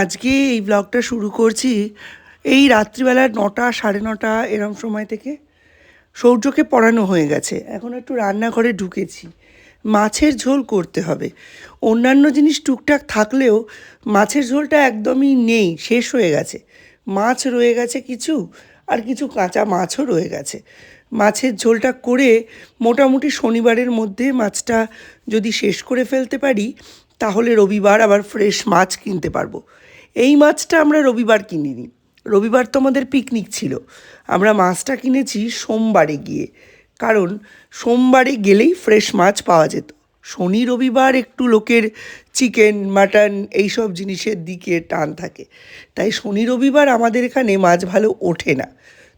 আজকে এই ব্লগটা শুরু করছি এই রাত্রিবেলা নটা, সাড়ে নটা এরম সময় থেকে। সৌর্যকে পড়ানো হয়ে গেছে। এখন একটু রান্নাঘরে ঢুকেছি। মাছের ঝোল করতে হবে। অন্যান্য জিনিস টুকটাক থাকলেও মাছের ঝোলটা একদমই নেই, শেষ হয়ে গেছে। মাছ রয়ে গেছে কিছু, আর কিছু কাঁচা মাছও রয়ে গেছে। মাছের ঝোলটা করে মোটামুটি শনিবারের মধ্যে মাছটা যদি শেষ করে ফেলতে পারি, তাহলে রবিবার আবার ফ্রেশ মাছ কিনতে পারব। এই মাছটা আমরা রবিবার কিনিনি। রবিবার তো আমাদের পিকনিক ছিল। আমরা মাছটা কিনেছি সোমবারে গিয়ে। কারণ সোমবারে গেলেই ফ্রেশ মাছ পাওয়া যেত। শনি, রবিবার একটু লোকের চিকেন মাটন এইসব জিনিসের দিকে টান থাকে। তাই শনি, রবিবার আমাদের এখানে মাছ ভালো ওঠে না।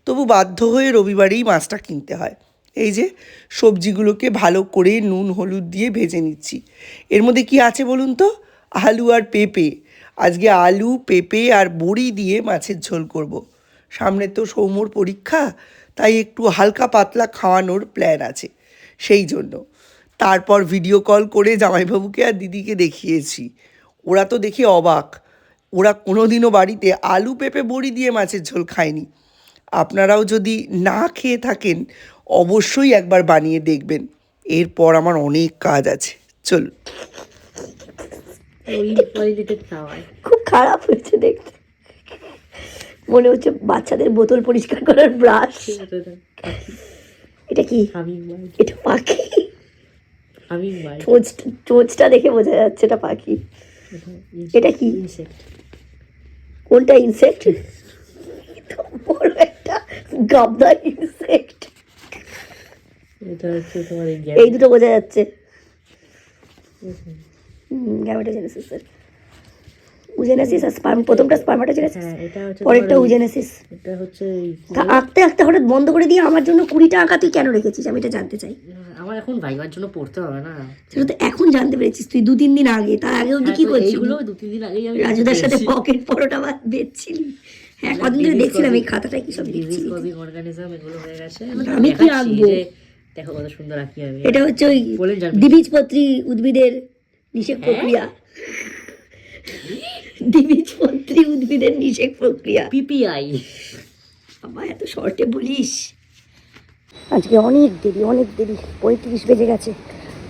তবু বাধ্য হয়ে রবিবারেই মাছটা কিনতে হয়। এই যে সবজিগুলোকে ভালো করে নুন, হলুদ দিয়ে ভেজে নিচ্ছি। এর মধ্যে কি আছে বলুন তো? আলু আর পেঁপে। আজকে আলু, পেঁপে আর বড়ি দিয়ে মাছের ঝোল করব। সামনে তো সৌম্যর পরীক্ষা, তাই একটু হালকা পাতলা খাওয়ানোর প্ল্যান আছে। সেই জন্য। তারপর ভিডিও কল করে জামাইবাবুকে আর দিদিকে দেখিয়েছি। ওরা তো দেখে অবাক। ওরা কোনোদিনও বাড়িতে আলু, পেঁপে, বড়ি দিয়ে মাছের ঝোল খায়নি। আপনারাও যদি না খেয়ে থাকেন, অবশ্যই একবার বানিয়ে দেখবেন। এরপর আমার অনেক কাজ আছে। চলুন। খুব খারাপ হয়েছে দেখতে। মনে হচ্ছে বাচ্চাদের বোতল পরিষ্কার করার ব্রাশ। এটা কি? এটা পাখি? চোঁচটা দেখে বোঝা যাচ্ছে এটা পাখি। এটা কি? ইনসেক্ট কোনটা ইনসেক্ট বড় একটা গাবদা ইনসেক্ট এই দুটো বোঝা যাচ্ছে। গ্যামেটোজেনেসিসের উজেনেসিস আর স্পার্ম প্রথমটা স্পার্মাটোজেনেসিস পরেরটা উজেনেসিস এটা হচ্ছে তা আঁকতে আঁকতে হঠাৎ বন্ধ করে দিয়ে আমার জন্য কুড়ি টাকা তুই কেন রেখেছিস? আমি এটা জানতে চাই। আমার এখন ভাইবার জন্য পড়তে হবে না। সেটা তো এখন জানতে পেরেছিস তুই দু তিন দিন আগে তার আগে অব্দি হ্যাঁ, কি করছিস এইগুলো দু তিন দিন আগেই আমি রাজুদার সাথে পকেট পরোটা ভাত বেচছিলি হ্যাঁ কদিন ধরে দেখছিলাম এই খাতাটায় কি সব লিখছিলি অর্গানিজম এগুলো হয়ে গেছে। আমি কি আঁকবো? দেখো কত সুন্দর আঁকি আমি। এটা হচ্ছে ওই দ্বিবীজপত্রী উদ্ভিদের নিষেক হ্যাঁ? প্রক্রিয়া। দ্বিবীজপত্রী উদ্ভিদের নিষেক প্রক্রিয়া। পিপিআই। বাবা এত শর্টে বলিস। আজকে অনেক দেরি অনেক দেরি পঁয়ত্রিশ বেজে গেছে।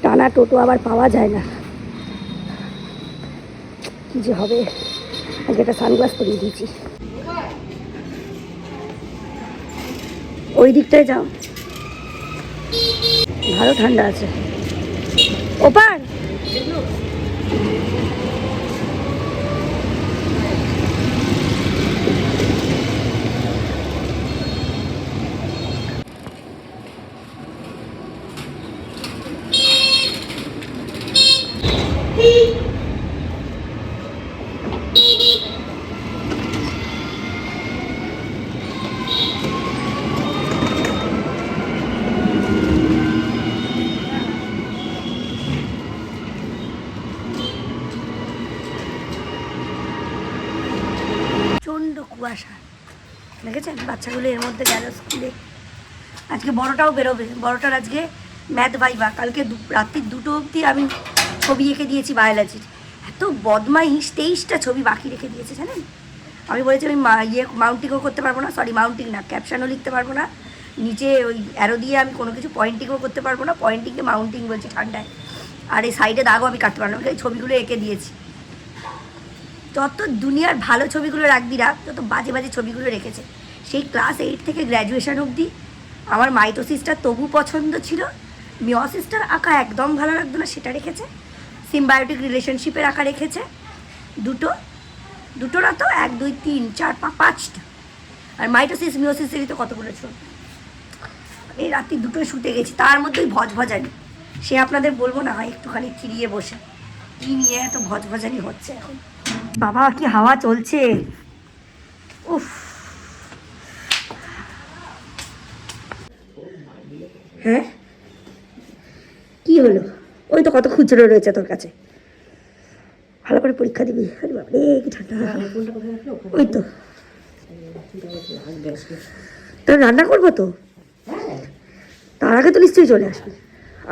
টানা টোটো আবার পাওয়া যায় না। কি যে হবে? আজকে একটা সানগ্লাস পরিয়ে দিয়েছি। ওই দিকটায় যাও। ভালো ঠান্ডা আছে। ওপার! কুয়াশা দেখেছেন? বাচ্চাগুলো এর মধ্যে গেল স্কুলে। আজকে বড়টাও বেরোবে। বড়টার আজকে ম্যাথ ভাইবা। কালকে রাত্রির দুটো অবধি আমি ছবি এঁকে দিয়েছি বায়োলজির। এত বদমাইশ, তেইশটা ছবি বাকি রেখে দিয়েছে, জানেন? আমি বলেছি, আমি ইয়ে মাউন্টিংও করতে পারব না, সরি, মাউন্টিং না, ক্যাপশনও লিখতে পারব না। নিচে ওই অ্যারো দিয়ে আমি কোনো কিছু পয়েন্টিংও করতে পারব না পয়েন্টিংকে মাউন্টিং বলছি ঠান্ডায়। আর এই সাইডে দাগও আমি কাটতে পারব না ছবিগুলো এঁকে দিয়েছি। তত দুনিয়ার ভালো ছবিগুলো রাখবি রাখ তত বাজে বাজে ছবিগুলো রেখেছে। সেই ক্লাস এইট থেকে গ্র্যাজুয়েশন অবধি আমার মাইটোসিসটা তবু পছন্দ ছিল মিওসিসটার আঁকা একদম ভালো লাগতো না, সেটা রেখেছে। সিম্বায়োটিক রিলেশনশিপের আঁকা রেখেছে। দুটো দুটো না তো এক, দুই, তিন, চার পাঁচটা। আর মাইটোসিস মিওসিসেরই তো কতগুলো ছবি। এই রাত্রি দুটোই শুতে গেছি, তার মধ্যেই ভজভজানি। সে আপনাদের বলব না, হয় একটুখানি ফিরিয়ে বসে। কি নিয়ে এত ভজভজানি হচ্ছে এখন? বাবা, কি হাওয়া চলছে? উফ। হ্যাঁ? কি হলো? ওই তো কত খুচরো রয়েছে তোর কাছে। ভালো করে পরীক্ষা দিবি। আরে বাবারে কি ঠান্ডা। ওই তো। তোর রান্না করব তো? তার আগে তো নিশ্চয়ই চলে আসবি।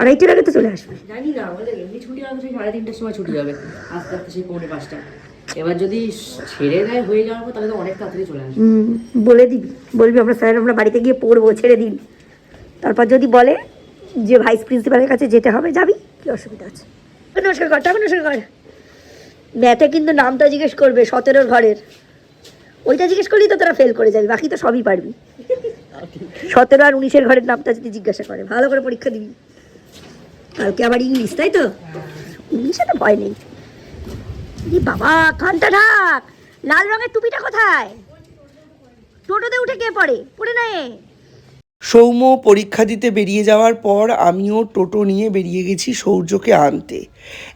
আড়াইটের আগে তো চলে আসবি। জানি না এমনি ছুটি সেই সাড়ে তিনটের সময় ছুটি হবে আস্তে আস্তে সেই পৌনে পাঁচটা এবার যদি ছেড়ে দেয় হয়ে যাওয়ার পর, তাহলে তো অনেক তাড়াতাড়ি চলে আসবে। বলে দিবি। বলবি আমরা স্যার, আমরা বাড়িতে গিয়ে পড়ব, ছেড়ে দিন। তারপর যদি বলে যে ভাইস প্রিন্সিপালের কাছে যেতে হবে, যাবি? কি অসুবিধা আছে? নমস্কার কর টাকা নমস্কার কর। ম্যাথে কিন্তু নামটা জিজ্ঞেস করবে সতেরোর ঘরের। ওইটা জিজ্ঞেস করলেই তো তোরা ফেল করে যাবি, বাকি তো সবই পারবি। সতেরো আর উনিশের ঘরের নামটা যদি জিজ্ঞাসা করে, ভালো করে পরীক্ষা দিবি। কালকে আবার ইংলিশ তাই তো? ইংলিশে তো ভয় নেই। বাবা কানটা ঢাক। লাল রঙের টুপিটা কোথায়? টোটোতে উঠে কে পড়ে? পড়ে না এ। সৌম্য পরীক্ষা দিতে বেরিয়ে যাওয়ার পর আমিও টোটো নিয়ে বেরিয়ে গেছি সৌর্যকে আনতে।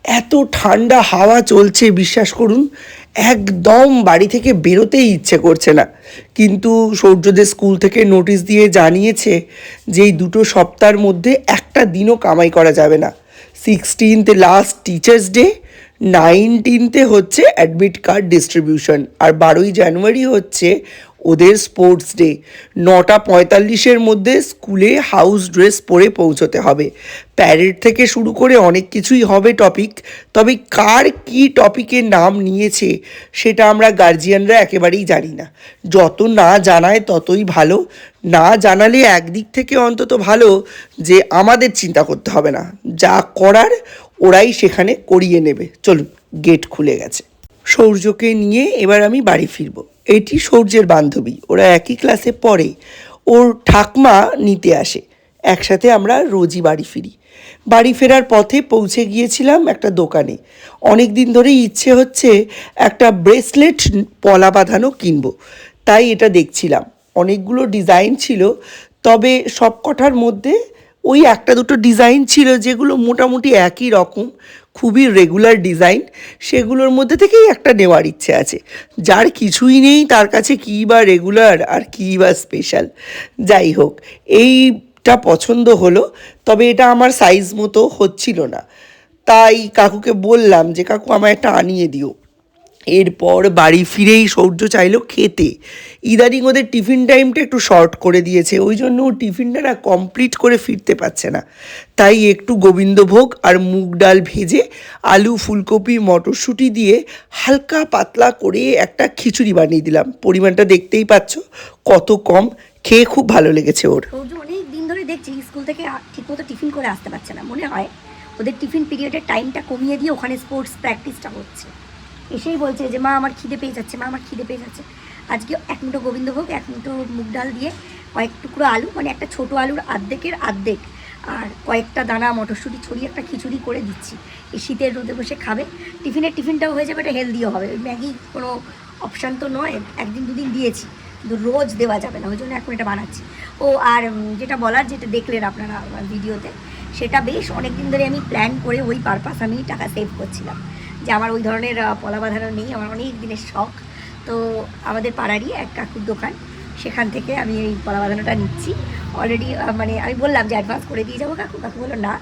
এত ঠান্ডা হাওয়া চলছে, বিশ্বাস করুন। একদম বাড়ি থেকে বেরোতেই ইচ্ছে করছে না। কিন্তু সৌর্যদের স্কুল থেকে নোটিশ দিয়ে জানিয়েছে যে এই দুটো সপ্তাহের মধ্যে একটা দিনও কামাই করা যাবে না। সিক্সটিনথ লাস্ট টিচার্স ডে নাইনটিনতে হচ্ছে অ্যাডমিট কার্ড ডিস্ট্রিবিউশন আর বারোই জানুয়ারি হচ্ছে ওদের স্পোর্টস ডে নটা পঁয়তাল্লিশের মধ্যে স্কুলে হাউস ড্রেস পরে পৌঁছতে হবে। প্যারেড থেকে শুরু করে অনেক কিছুই হবে টপিক তবে কার কি টপিকের নাম নিয়েছে সেটা আমরা গার্জিয়ানরা একেবারেই জানি না। যত না জানায় ততই ভালো। না জানালে একদিক থেকে অন্তত ভালো যে আমাদের চিন্তা করতে হবে না। যা করার ওরাই সেখানে করিয়ে নেবে। চলুন গেট খুলে গেছে। সৌর্যকে নিয়ে এবার আমি বাড়ি ফিরবো। এটি সৌর্যের বান্ধবী, ওরা একই ক্লাসে পড়ে। ওর ঠাকমা নিতে আসে। একসাথে আমরা রোজই বাড়ি ফিরি। বাড়ি ফেরার পথে পৌঁছে গিয়েছিলাম একটা দোকানে। অনেক দিন ধরেই ইচ্ছে হচ্ছে একটা ব্রেসলেট পলা বাঁধানো কিনব। তাই এটা দেখছিলাম। অনেকগুলো ডিজাইন ছিল, তবে সব কটার মধ্যে ওই একটা দুটো ডিজাইন ছিল যেগুলো মোটামুটি একই রকম, খুবই রেগুলার ডিজাইন সেগুলোর মধ্যে থেকেই একটা নেওয়ার ইচ্ছে আছে। যার কিছুই নেই, তার কাছে কী বা রেগুলার আর কী বা স্পেশাল যাই হোক, এইটা পছন্দ হলো, তবে এটা আমার সাইজ মতো হচ্ছিল না। তাই কাকুকে বললাম যে, কাকু আমায় একটা আনিয়ে দিও। এরপর বাড়ি ফিরেই সৌর্য চাইলো খেতে। ইদানিং ওদের টিফিন টাইমটা একটু শর্ট করে দিয়েছে, ওই জন্য ও টিফিনটা না কমপ্লিট করে ফিরতে পারছে না। তাই একটু গোবিন্দভোগ আর মুগ ডাল ভেজে আলু, ফুলকপি, মটরশুঁটি দিয়ে হালকা পাতলা করে একটা খিচুড়ি বানিয়ে দিলাম। পরিমাণটা দেখতেই পাচ্ছ, কত কম। খেয়ে খুব ভালো লেগেছে ওর। অনেক দিন ধরে দেখছি, স্কুল থেকে ঠিকমতো টিফিন করে আসতে পারছে না। মনে হয় ওদের টিফিন পিরিয়ডের টাইমটা কমিয়ে দিয়ে ওখানে স্পোর্টস প্র্যাকটিসটা হচ্ছে। এসেই বলছে যে, মা, আমার খিদে পেয়ে যাচ্ছে, মা, আমার খিদে পেয়ে যাচ্ছে। আজকে এক মুঠো গোবিন্দভোগ, এক মুঠো মুগ ডাল দিয়ে কয়েক টুকরো আলু মানে একটা ছোটো আলুর আর্ধেকের আর্ধেক আর কয়েকটা দানা, মটরশুঁটি, ছড়িয়ে একটা খিচুড়ি করে দিচ্ছি। এই শীতের রোদে বসে খাবে। টিফিনের টিফিনটাও হয়ে যাবে, এটা হেলদিও হবে। ম্যাগি কোনো অপশান তো নয়, একদিন দুদিন দিয়েছি, কিন্তু রোজ দেওয়া যাবে না, ওই জন্য এখন এটা বানাচ্ছি। ও, আর যেটা বলার, যেটা দেখলেন আপনারা ভিডিওতে, সেটা বেশ অনেক দিন ধরে আমি প্ল্যান করে ওই পারপাস আমি টাকা সেভ করছিলাম। যে আমার ওই ধরনের পলা বাঁধানো নেই, আমার অনেক দিনের শখ। তো আমাদের পাড়ারই এক কাকুর দোকান, সেখান থেকে আমি এই পলা বাঁধানোটা নিচ্ছি। অলরেডি মানে আমি বললাম যে অ্যাডভান্স করে দিয়ে যাব কাকু কাকু বলল, না,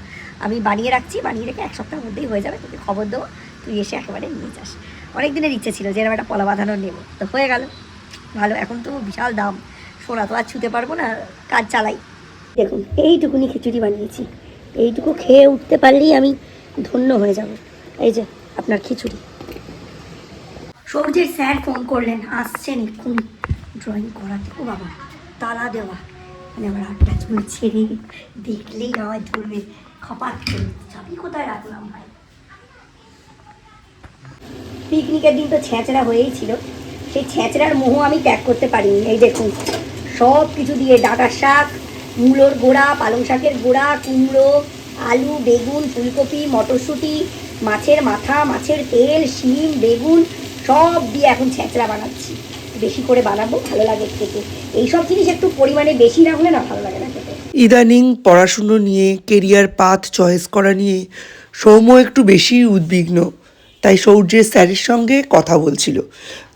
আমি বানিয়ে রাখছি, বানিয়ে রেখে এক সপ্তাহের মধ্যেই হয়ে যাবে, তোকে খবর দেবো, তুই এসে একেবারে নিয়ে যাস। অনেক দিনের ইচ্ছে ছিল যে এরকম একটা পলা বাঁধানো নেব, তো হয়ে গেল। ভালো, এখন তো বিশাল দাম, সোনা তো আর ছুতে পারব না, কাজ চালাই। দেখুন, এইটুকুনি খিচুড়ি বানিয়েছি, এইটুকু খেয়ে উঠতে পারলেই আমি ধন্য হয়ে যাব। এই যে আপনার খিচুড়ি। সবজির স্যার ফোন করলেন, আসছেন এক্ষুনি। ড্রয়িং করাতে ও বাবা, তালা দেওয়া। মানে আমার আটটাচগুলো ছেড়ে দেখলেই আমায় ধরবে, খপাত করে চাবি কোথায় রাখলাম ভাই? পিকনিকের দিন তো ছেঁচড়া হয়েই ছিল। সেই ছেঁচড়ার মোহ আমি ত্যাগ করতে পারিনি। এই দেখুন, সব কিছু দিয়ে ডাঁটার শাক, মূলোর গোড়া, পালং শাকের গোড়া, কুমড়ো, আলু, বেগুন, ফুলকপি, মটরশুঁটি মাছের মাথা, মাছের তেল, শিম, বেগুন, সব দিয়ে এখন ছেঁচড়া বানাচ্ছি। বেশি করে বানাবো, ভালো লাগে খেতে। এইসব জিনিস একটু পরিমাণে বেশি না হলে না ভালো লাগে না খেতে। ইদানিং পড়াশুনো নিয়ে, কেরিয়ার পাথ চয়েস করা নিয়ে সৌম্য একটু বেশি উদ্বিগ্ন। তাই সৌর্যের স্যারের সঙ্গে কথা বলছিল।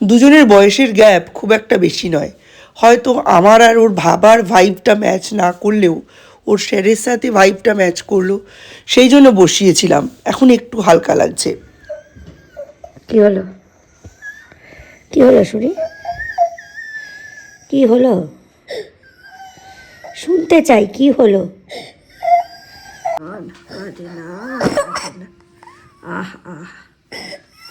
দুজনের বয়সের গ্যাপ খুব একটা বেশি নয়। হয়তো আমার আর ওর ভাবার ভাইবটা ম্যাচ না করলেও ওর স্যারের সাথে ভাইবটা ম্যাচ করল। সেই জন্য বসিয়েছিলাম। এখন একটু হালকা লাগছে। কি হলো? কি হলো শুনি কি হলো? শুনতে চাই কি হলো? আহ আহ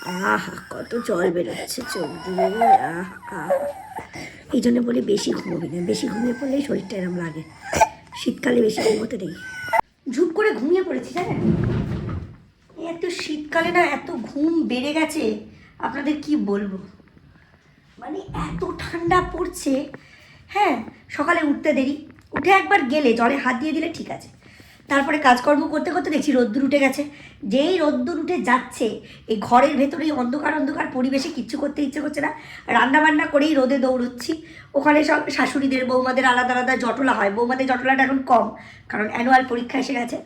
আহা কত জল বেরোচ্ছে চোখ দিয়ে আহ আহ। এই জন্য বলি বেশি ঘুমোবি না। বেশি ঘুমিয়ে পড়লেই শরীরটা এরম লাগে। শীতকালে বেশি ঘুমোতে নেই। ঝুপ করে ঘুমিয়ে পড়েছি, জানেন? এত শীতকালে না, এত ঘুম বেড়ে গেছে, আপনাদের কি বলব? মানে এত ঠান্ডা পড়ছে হ্যাঁ সকালে উঠতে দেরি, উঠে একবার গেলে, জলে হাত দিয়ে দিলে ঠিক আছে। তারপরে কাজকর্ম করতে করতে দেখছি রোদ্দুর উঠে গেছে। যেই রোদ্দুর উঠে যাচ্ছে, এই ঘরের ভেতরেই অন্ধকার অন্ধকার পরিবেশে কিচ্ছু করতে ইচ্ছে করছে না। রান্না বান্না করেই রোদে দৌড়চ্ছি। ওখানে সব শাশুড়িদের, বৌমাদের আলাদা আলাদা জটলা হয়। বৌমাদের জটলাটা এখন কম, কারণ অ্যানুয়াল পরীক্ষা এসে গেছে।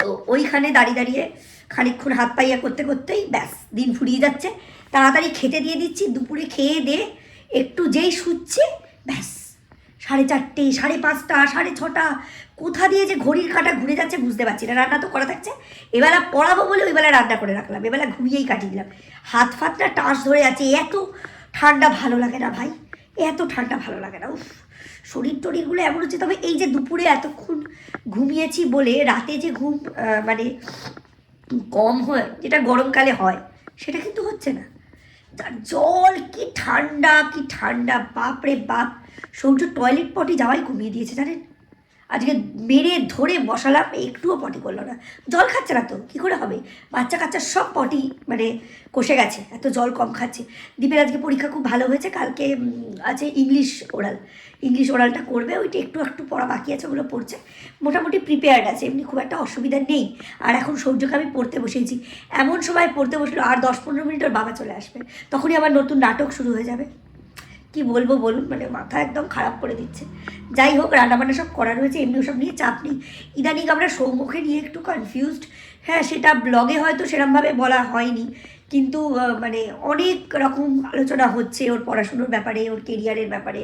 তো ওইখানে দাঁড়িয়ে দাঁড়িয়ে খানিকক্ষণ হাত পাইয়া করতে করতেই ব্যাস, দিন ফুরিয়ে যাচ্ছে। তাড়াতাড়ি খেতে দিয়ে দিচ্ছি, দুপুরে খেয়ে দিয়ে একটু যেই শুচ্ছে, ব্যাস। সাড়ে চারটে, সাড়ে পাঁচটা, সাড়ে ছটা। কোথা দিয়ে যে ঘড়ির কাঁটা ঘুরে যাচ্ছে বুঝতে পারছি না। রান্না তো করা থাকছে। এবেলা পড়াবো বলে ওই বেলা রান্না করে রাখলাম। এবেলা ঘুমিয়েই কাটিয়ে দিলাম। হাত ফাতটা টাস ধরে যাচ্ছে এত ঠান্ডা ভালো লাগে না ভাই। এত ঠান্ডা ভালো লাগে না। উফ, শরীর টরিরগুলো এমন হচ্ছে। তবে এই যে দুপুরে এতক্ষণ ঘুমিয়েছি বলে রাতে যে ঘুম মানে কম হয়, যেটা গরমকালে হয়, সেটা কিন্তু হচ্ছে না। জল কি ঠান্ডা কি ঠান্ডা। বাপরে বাপ। সৌর্য টয়লেট পটি যাওয়াই কমিয়ে দিয়েছে, জানেন? আজকে মেরে ধরে বসালাম, একটুও পটি করল না। জল খাচ্ছে না তো, কী করে হবে? বাচ্চা কাচ্চা সব পটি মানে কষে গেছে, এত জল কম খাচ্ছে। দীপের আজকে পরীক্ষা খুব ভালো হয়েছে, কালকে আছে ইংলিশ ওরাল ইংলিশ ওরালটা করবে, ওইটা একটু একটু পড়া বাকি আছে, ওগুলো পড়ছে। মোটামুটি প্রিপেয়ার্ড আছে, এমনি খুব একটা অসুবিধা নেই। আর এখন সৌর্যকে আমি পড়তে বসেছি এমন সময় পড়তে বসল, আর দশ পনেরো মিনিট ওর বাবা চলে আসবে। তখনই আবার নতুন নাটক শুরু হয়ে যাবে। কি বলব বলুন? মানে মাথা একদম খারাপ করে দিচ্ছে। যাই হোক, রান্নাবান্না সব করা রয়েছে এমনি সব নিয়ে চাপ নেই। ইদানিং আমরা সৌমুখে নিয়ে একটু কনফিউজড হ্যাঁ সেটা ব্লগে হয়তো সেরমভাবে বলা হয়নি, কিন্তু মানে অনেক রকম আলোচনা হচ্ছে ওর পড়াশুনোর ব্যাপারে, ওর কেরিয়ারের ব্যাপারে।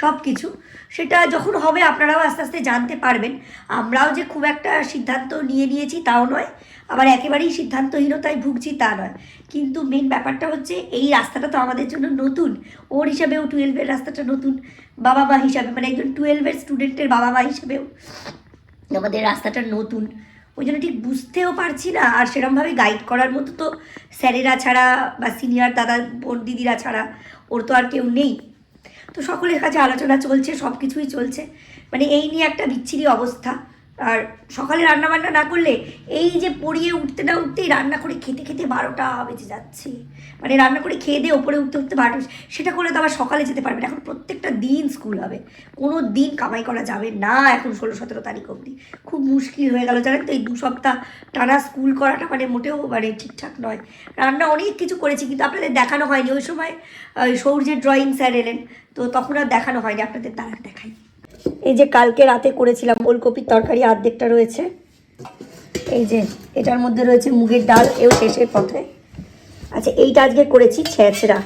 সব কিছু সেটা যখন হবে আপনারাও আস্তে আস্তে জানতে পারবেন। আমরাও যে খুব একটা সিদ্ধান্ত নিয়ে নিয়েছি তাও নয়, আবার একেবারেই সিদ্ধান্তহীনতায় ভুগছি তা নয়। কিন্তু মেন ব্যাপারটা হচ্ছে এই রাস্তাটা তো আমাদের জন্য নতুন। ওর হিসাবেও টুয়েলভের রাস্তাটা নতুন। বাবা মা হিসাবে মানে একজন টুয়েলভের স্টুডেন্টের বাবা মা হিসাবেও আমাদের রাস্তাটা নতুন। ওই জন্য ঠিক বুঝতেও পারছি না। আর সেরমভাবে গাইড করার মতো তো স্যারেরা ছাড়া বা সিনিয়র দাদা, বোন, দিদিরা ছাড়া ওর তো আর কেউ নেই। তো সকলের কাছে আলোচনা চলছে সব কিছুই চলছে। মানে এই নিয়ে একটা বিচ্ছিরি অবস্থা। আর সকালে রান্না বান্না না করলে এই যে পড়িয়ে উঠতে না উঠতেই রান্না করে খেতে খেতে বারোটা বেজে যাচ্ছে। মানে রান্না করে খেয়ে দিয়ে ওপরে উঠতে উঠতে বারোটা সেটা করলে তো আবার সকালে যেতে পারবে না। এখন প্রত্যেকটা দিন স্কুল হবে। কোনো দিন কামাই করা যাবে না এখন ষোলো সতেরো তারিখ অবধি। খুব মুশকিল হয়ে গেল জানেন তো? এই দু সপ্তাহ টানা স্কুল করাটা মানে মোটেও মানে ঠিকঠাক নয়। রান্না অনেক কিছু করেছি কিন্তু আপনাদের দেখানো হয়নি। ওই সময় সৌর্যের ড্রয়িং স্যার এলেন। তো তখন আর দেখানো হয়নি। আপনাদের তারা দেখাই। এই যে কালকে রাতে করেছিলাম ওলকপির তরকারি অর্ধেকটা রয়েছে। এই যে, এটার মধ্যে রয়েছে মুগের ডাল, এও শেষের পথে। আচ্ছা এইটা আজকে করেছি ছেঁচড়া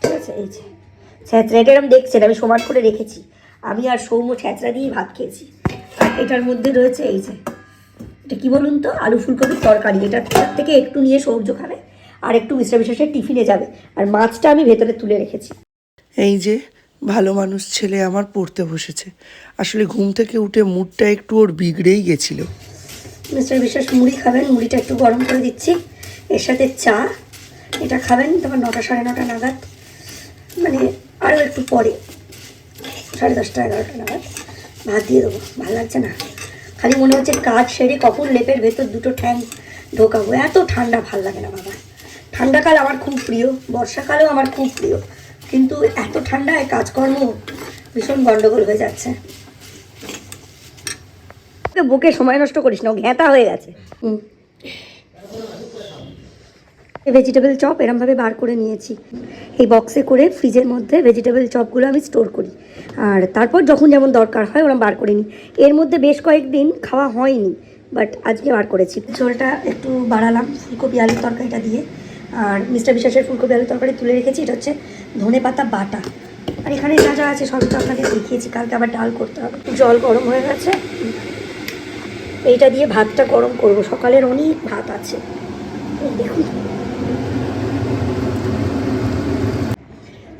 ঠিক আছে? এই যে ছেঁচড়া এটা এরকম দেখছেন, আমি সমান করে রেখেছি। আমি আর সৌম্য ছেঁচড়া দিয়েই ভাত খেয়েছি। আর এটার মধ্যে রয়েছে এই যে, এটা কি বলুন তো? আলু ফুলকপির তরকারি। এটার থেকে একটু নিয়ে সৌর্য খাবে, আর একটু মিশ্র বিশেষের টিফিনে যাবে। আর মাছটা আমি ভেতরে তুলে রেখেছি। এই যে ভালো মানুষ ছেলে আমার পড়তে বসেছে। আসলে ঘুম থেকে উঠে মুডটা একটু ওর বিগড়েই গেছিল। মিস্টার বিশ্বাস, মুড়ি খাবেন? মুড়িটা একটু গরম করে দিচ্ছি। এর সাথে চা। এটা খাবেন? তোমার নটা, সাড়ে নটা নাগাদ। মানে আরও একটু পরে। সাড়ে দশটা, এগারোটা নাগাদ। ভাত দিয়ে দেবো। ভালো লাগছে না? খালি মনে হচ্ছে কাজ সেরে কখন লেপের ভেতর দুটো ঠ্যাং ঢোকাবো। এত ঠান্ডা ভালো লাগে না, বাবা। ঠান্ডাকাল আমার খুব প্রিয়। বর্ষাকালেও আমার খুব প্রিয়। কিন্তু এত ঠান্ডায় কাজকর্ম ভীষণ গন্ডগোল হয়ে যাচ্ছে। বুকে সময় নষ্ট করিস না ও ঘ্যাঁতা হয়ে গেছে। হুম। ভেজিটেবল চপ এরমভাবে বার করে নিয়েছি। এই বক্সে করে ফ্রিজের মধ্যে ভেজিটেবল চপগুলো আমি স্টোর করি। আর তারপর যখন যেমন দরকার হয় ওরম বার করে নিই। এর মধ্যে বেশ কয়েকদিন খাওয়া হয়নি বাট আজকে বার করেছি। ঝোলটা একটু বাড়ালাম ফুলকপি আলুর তরকারিটা দিয়ে। আর মিস্টার বিশ্বাসের ফুলকপি আলুর তরকারি তুলে রেখেছি, এটা হচ্ছে ধনে পাতা বাটা। আর এখানে যা যা আছে সবই তো আপনাদের দেখিয়েছি, কালকে আবার ডাল করতে হবে। জল গরম হয়ে গেছে। এইটা দিয়ে ভাতটা গরম করব। সকালের অনেক ভাত আছে। দেখুন।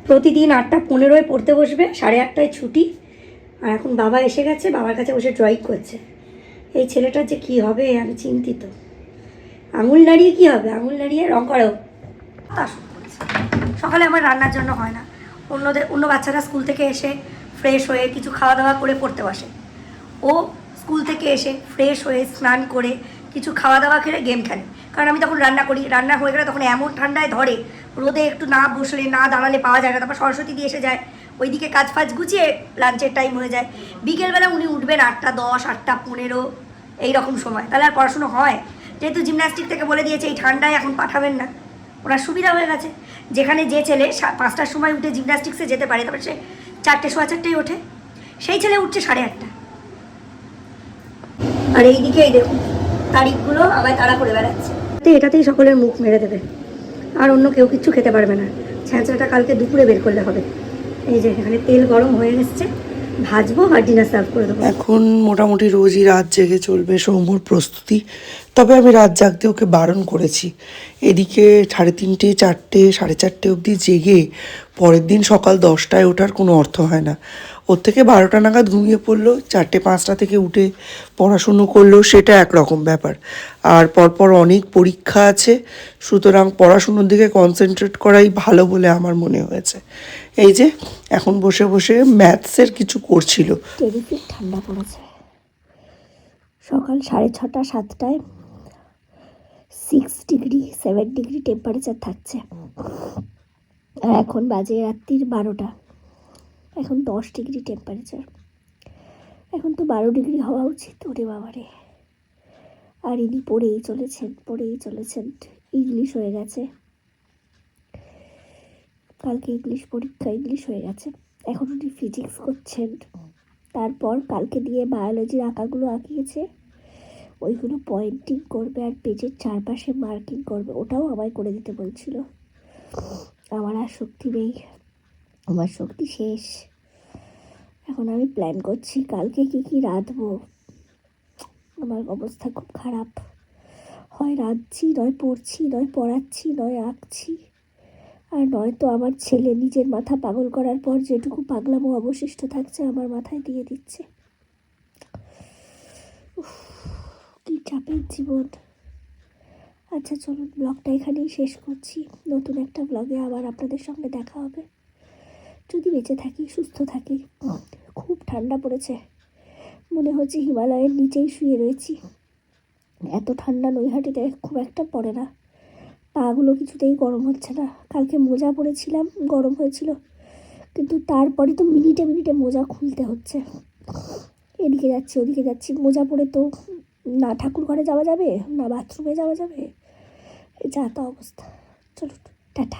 প্রতিদিন আটটা পনেরোয় পড়তে বসবে, সাড়ে আটটায় ছুটি। আর এখন বাবা এসে গেছে, বাবার কাছে বসে ড্রয়িং করছে। এই ছেলেটার যে কী হবে আমি চিন্তিত। আঙুল নাড়িয়ে কী হবে? আঙুল নাড়িয়ে রং করো তা শুরু করেছে। সকালে আমার রান্নার জন্য হয় না। অন্যদের, অন্য বাচ্চারা স্কুল থেকে এসে ফ্রেশ হয়ে কিছু খাওয়া দাওয়া করে পড়তে বসে। ও স্কুল থেকে এসে ফ্রেশ হয়ে স্নান করে কিছু খাওয়া দাওয়া খেলে গেম খেলে। কারণ আমি তখন রান্না করি। রান্না হয়ে গেলে তখন এমন ঠান্ডায় ধরে, রোদে একটু না বসলে, না দাঁড়ালে পাওয়া যায় না। তারপর সরস্বতী দিয়ে এসে যায়। ওইদিকে কাজ ফাজ গুছিয়ে লাঞ্চের টাইম হয়ে যায়। বিকেলবেলা উনি উঠবেন আটটা দশ, আটটা পনেরো, এইরকম সময়। তাহলে আর পড়াশুনো হয়? যেহেতু জিমন্যাস্টিক থেকে বলে দিয়েছে, এই ঠান্ডায় এখন পাঠাবেন না। ওনার সুবিধা হয়ে গেছে। যেখানে যে ছেলে পাঁচটার সময় উঠে জিমন্যাস্টিক্সে যেতে পারে, তারপরে সে চারটে, সোয়া চারটেই ওঠে। সেই ছেলে উঠছে সাড়ে আটটা। আর এইদিকে এই দেখুন, তারিখগুলো আমায় তাড়া করে বেড়াচ্ছে। এটাতেই সকলের মুখ মেরে দেবে। আর অন্য কেউ কিচ্ছু খেতে পারবে না। ছ্যাঁচড়াটা কালকে দুপুরে বের করলে হবে। এই যে, এখানে তেল গরম হয়ে এসছে। ভাজবো, আর ডিনার সার্ভ করে দেবো। এখন মোটামুটি রোজই রাত জেগে চলবে সৌম্যর প্রস্তুতি। তবে আমি রাত জাগতে ওকে বারণ করেছি। এদিকে সাড়ে তিনটে, চারটে, সাড়ে চারটে অবধি জেগে পরের দিন সকাল দশটায় ওঠার কোনো অর্থ হয় না। ওর থেকে বারোটা নাগাদ ঘুমিয়ে পড়ল, চারটে পাঁচটা থেকে উঠে পড়াশুনো করল, সেটা একরকম ব্যাপার। আর পরপর অনেক পরীক্ষা আছে, সুতরাং পড়াশুনোর দিকে কনসেন্ট্রেট করাই ভালো বলে আমার মনে হয়েছে। এই যে, এখন বসে বসে ম্যাথসের কিছু করছিল। ঠান্ডা পড়েছে। সকাল সাড়ে ছটা, সাতটায় six degree seven degree temperature থাকছে। আর এখন বাজে রাত্রির বারোটা। এখন দশ ডিগ্রি টেম্পারেচার এখন তো বারো ডিগ্রি হওয়া উচিত, ওরে বাবারে। আর ইনি পড়েই চলেছেন পড়েই চলেছেন। ইংলিশ হয়ে গেছে। কালকে ইংলিশ পরীক্ষা, ইংলিশ হয়ে গেছে। এখন উনি ফিজিক্স করছেন। তারপর কালকে দিয়ে বায়োলজির আঁকাগুলো আঁকিয়েছে। ওইগুলো পয়েন্টিং করবে আর পেজের চারপাশে মার্কিং করবে। ওটাও আমায় করে দিতে বলছিল। আমার আর শক্তি নেই। আমার শক্তি শেষ। এখন আমি প্ল্যান করছি কালকে কি কি রাঁধবো। আমার অবস্থা খুব খারাপ। হয় রাঁধছি, নয় পড়ছি, নয় পড়াচ্ছি, নয় আঁকছি। আর নয়তো আমার ছেলে নিজের মাথা পাগল করার পর যেটুকু পাগলামো অবশিষ্ট থাকছে আমার মাথায় দিয়ে দিচ্ছে। কি চাপের জীবন। আচ্ছা চলুন ব্লগটা এখানেই শেষ করছি। নতুন একটা ব্লগে আবার আপনাদের সঙ্গে দেখা হবে। যদি বেঁচে থাকি সুস্থ থাকি। খুব ঠান্ডা পড়েছে। মনে হচ্ছে হিমালয়ের নিচেই শুয়ে রয়েছি। এত ঠান্ডা নৈহাটিতে খুব একটা পড়ে না। পাগুলো কিছুতেই গরম হচ্ছে না। কালকে মোজা পরেছিলাম গরম হয়েছিল। কিন্তু তারপরে তো মিনিটে মিনিটে মোজা খুলতে হচ্ছে। এদিকে যাচ্ছি ওদিকে যাচ্ছি। মোজা পরে তো না ঠাকুর ঘরে যাওয়া যাবে না বাথরুমে যাওয়া যাবে। যা তা অবস্থা। চলো টাটা।